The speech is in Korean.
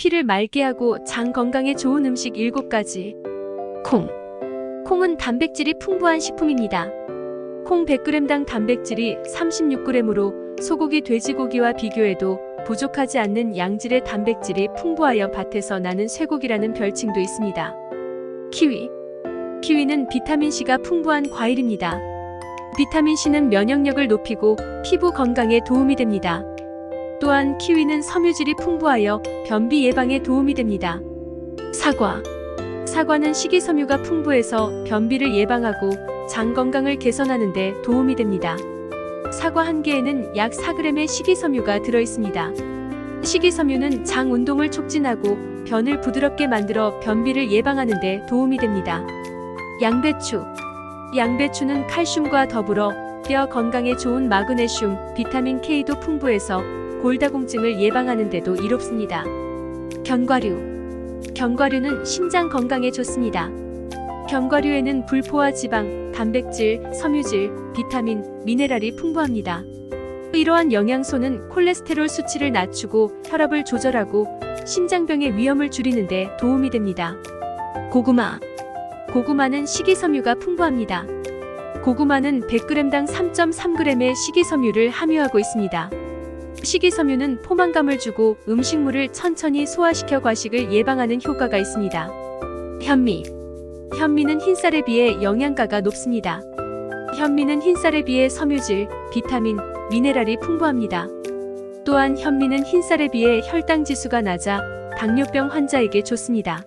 피를 맑게 하고 장 건강에 좋은 음식 7가지. 콩. 콩은 단백질이 풍부한 식품입니다. 콩 100g당 단백질이 36g으로 소고기, 돼지고기와 비교해도 부족하지 않는 양질의 단백질이 풍부하여 밭에서 나는 쇠고기라는 별칭도 있습니다. 키위. 키위는 비타민C가 풍부한 과일입니다. 비타민C는 면역력을 높이고 피부 건강에 도움이 됩니다. 또한 키위는 섬유질이 풍부하여 변비 예방에 도움이 됩니다. 사과. 사과는 식이섬유가 풍부해서 변비를 예방하고 장 건강을 개선하는 데 도움이 됩니다. 사과 한 개에는 약 4g의 식이섬유가 들어 있습니다. 식이섬유는 장 운동을 촉진하고 변을 부드럽게 만들어 변비를 예방하는 데 도움이 됩니다. 양배추. 양배추는 칼슘과 더불어 뼈 건강에 좋은 마그네슘, 비타민 K도 풍부해서 골다공증을 예방하는 데도 이롭습니다. 견과류. 견과류는 심장 건강에 좋습니다. 견과류에는 불포화 지방, 단백질, 섬유질, 비타민, 미네랄이 풍부합니다. 이러한 영양소는 콜레스테롤 수치를 낮추고 혈압을 조절하고 심장병의 위험을 줄이는 데 도움이 됩니다. 고구마. 고구마는 식이섬유가 풍부합니다. 고구마는 100g당 3.3g의 식이섬유를 함유하고 있습니다. 식이섬유는 포만감을 주고 음식물을 천천히 소화시켜 과식을 예방하는 효과가 있습니다. 현미. 현미는 흰쌀에 비해 영양가가 높습니다. 현미는 흰쌀에 비해 섬유질, 비타민, 미네랄이 풍부합니다. 또한 현미는 흰쌀에 비해 혈당 지수가 낮아 당뇨병 환자에게 좋습니다.